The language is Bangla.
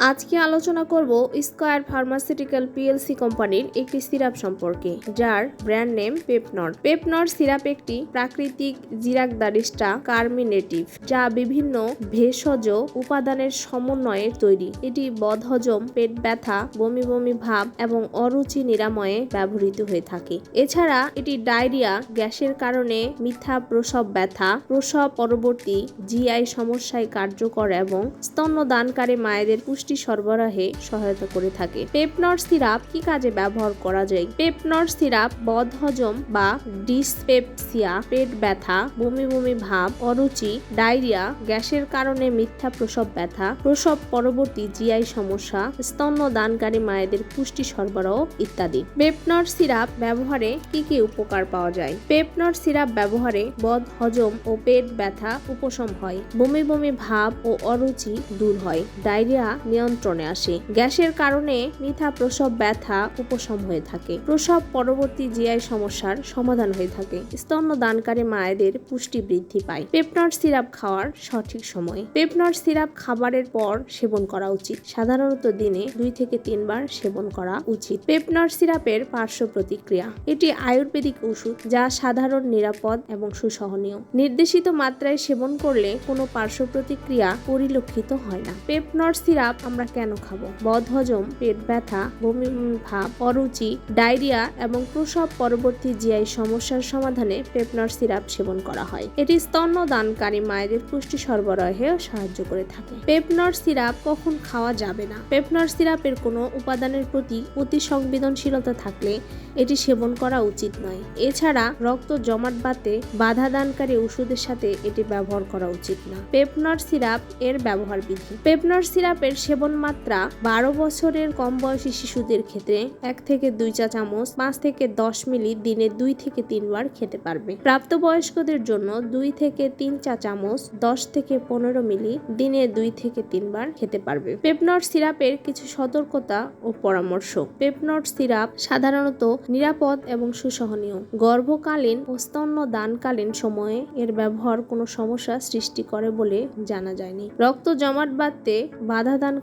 আজকে আলোচনা করব স্কয়ার ফার্মাসিউটিক্যাল পিএলসি কোম্পানির একটি সিরাপ সম্পর্কে, যার ব্র্যান্ড নেম পেপনট। পেপনট সিরাপ একটি প্রাকৃতিক জিরাকদারিস্টা কার্মিনেটিভ, যা বিভিন্ন ভেষজ উপাদানের সমন্বয়ে তৈরি। এটি বদহজম, পেট ব্যথা, বমি বমি ভাব এবং অরুচি নিরাময়ে ব্যবহৃত হয়ে থাকে। এছাড়া এটি ডায়রিয়া, গ্যাসের কারণে মিথ্যা প্রসব ব্যথা, প্রসব পরবর্তী জিআই সমস্যায় কার্যকর এবং স্তন্যদানকারী মায়েদের পুষ্টি সরবরাহে সহায়তা করে থাকে। পেপনট সিরাপ কি কাজে ব্যবহার করা যায়? পেপনট সিরাপ, বদহজম বা ডিসপেপসিয়া, পেট ব্যথা, বমি বমি ভাব, অরুচি, ডায়রিয়া, গ্যাসের কারণে মিথ্যা প্রসব ব্যথা, প্রসব পরবর্তী জিআই সমস্যা, স্তন্যদানকারী মায়েদের পুষ্টি সরবরাহ ইত্যাদি। পেপনট সিরাপ ব্যবহারে কি কি উপকার পাওয়া যায়? পেপনট সিরাপ ব্যবহারে বদ হজম ও পেট ব্যথা উপশম হয়। বমি বমি ভাব ও অরুচি দূর হয়। ডায়রিয়া নিয়ন্ত্রণে আসে। গ্যাসের কারণে মিথ্যা প্রসব ব্যথা উপশম হয়ে থাকে। প্রসব পরবর্তী জিআই সমস্যার সমাধান হয়ে থাকে। স্তন্য দানকারী মায়েদের পুষ্টি বৃদ্ধি পায়। পেপনট সিরাপ খাওয়ার সঠিক সময়। পেপনট সিরাপ খাবারের পর সেবন করা উচিত। সাধারণত দিনে দুই থেকে তিনবার সেবন করা উচিত। পেপনট সিরাপের পার্শ্ব প্রতিক্রিয়া। এটি আয়ুর্বেদিক ওষুধ যা সাধারণ, নিরাপদ এবং সুসহনীয়। নির্দেশিত মাত্রায় সেবন করলে কোনো পার্শ্ব প্রতিক্রিয়া পরিলক্ষিত হয় না। পেপনট সিরাপ আমরা কেন খাব? বদহজম, পেট ব্যথা, বমি ভাব, অরুচি, ডায়রিয়া এবং প্রসব পরবর্তী জিআই সমস্যার সমাধানে পেপনট সিরাপ সেবন করা হয়। এটি স্তন্যদানকারী মায়েদের পুষ্টি সরবরাহেও সাহায্য করে থাকে। পেপনট সিরাপ কখন খাওয়া যাবে না? পেপনট সিরাপের কোনো উপাদানের প্রতি অতি সংবেদনশীলতা থাকলে এটি সেবন করা উচিত নয়। এছাড়া রক্ত জমাট বাতে বাধা দানকারী ওষুধের সাথে এটি ব্যবহার করা উচিত না। পেপনট সিরাপ এর ব্যবহার বিধি পেপনট সিরাপের সেবন মাত্রা বারো বছরের কম বয়সী শিশুদের ক্ষেত্রে এক থেকে দুই চা চামচ, পাঁচ থেকে দশ মিলি দিনে দুই থেকে তিনবার খেতে পারবে। প্রাপ্তবয়স্কদের জন্য দুই থেকে তিন চা চামচ, দশ থেকে পনেরো মিলি দিনে দুই থেকে তিনবার খেতে পারবে। পেপনট সিরাপের কিছু সতর্কতা ও পরামর্শ। পেপনট সিরাপ সাধারণত নিরাপদ এবং সুসহনীয়। গর্ভকালীন ও স্তন্য দানকালীন সময়ে এর ব্যবহার কোনো সমস্যা সৃষ্টি করে বলে জানা যায়নি। রক্ত জমাট বাঁধতে বাধা